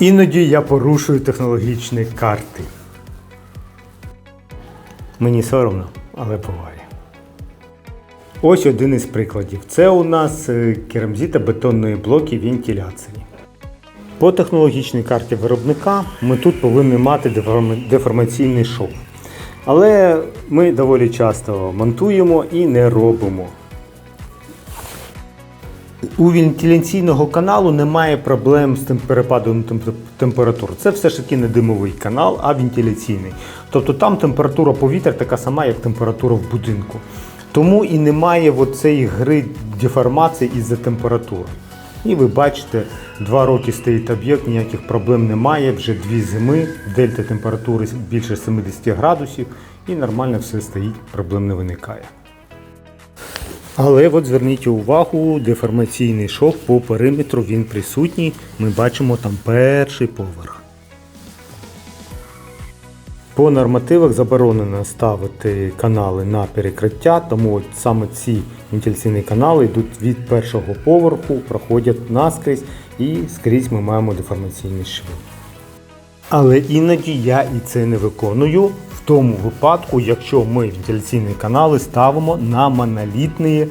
Іноді я порушую технологічні карти. Мені соромно, але буває. Ось один із прикладів. Це у нас е, керамзита бетонної блоки вентиляції. По технологічній карті виробника ми тут повинні мати деформаційний шов. Але ми доволі часто монтуємо і не робимо. У вентиляційного каналу немає проблем з тим перепадом темп- температур. Це все ж таки не димовий канал, а вентиляційний. Тобто там температура повітря така сама, як температура в будинку. Тому і немає цієї гри деформації із-за температури. І ви бачите, два роки стоїть об'єкт, ніяких проблем немає, вже дві зими, дельта температури більше 70 градусів, і нормально все стоїть, проблем не виникає. Але от зверніть увагу, деформаційний шов по периметру він присутній. Ми бачимо там перший поверх. По нормативах заборонено ставити канали на перекриття, тому от саме ці вентиляційні канали йдуть від першого поверху, проходять наскрізь і скрізь ми маємо деформаційні шви. Але іноді я і це не виконую тому випадку, якщо ми вентиляційні канали ставимо на монолітні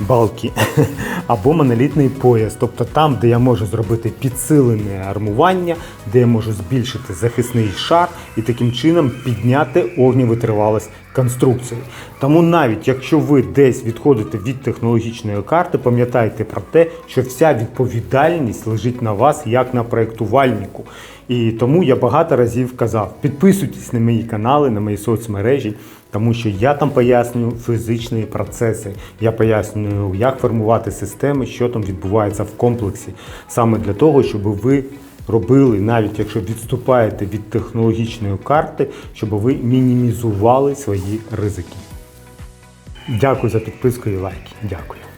балки або монолітний пояс, тобто там, де я можу зробити підсилене армування, де я можу збільшити захисний шар і таким чином підняти огнєвитривалість конструкції. Тому навіть якщо ви десь відходите від технологічної карти, пам'ятайте про те, що вся відповідальність лежить на вас як на проєктувальнику. І тому я багато разів казав: підписуйтесь на мої канали, на мої соцмережі, тому що я там пояснюю фізичні процеси. Я пояснюю, як формувати системи, що там відбувається в комплексі, саме для того, щоб ви робили, навіть якщо відступаєте від технологічної карти, щоб ви мінімізували свої ризики. Дякую за підписку і лайки. Дякую.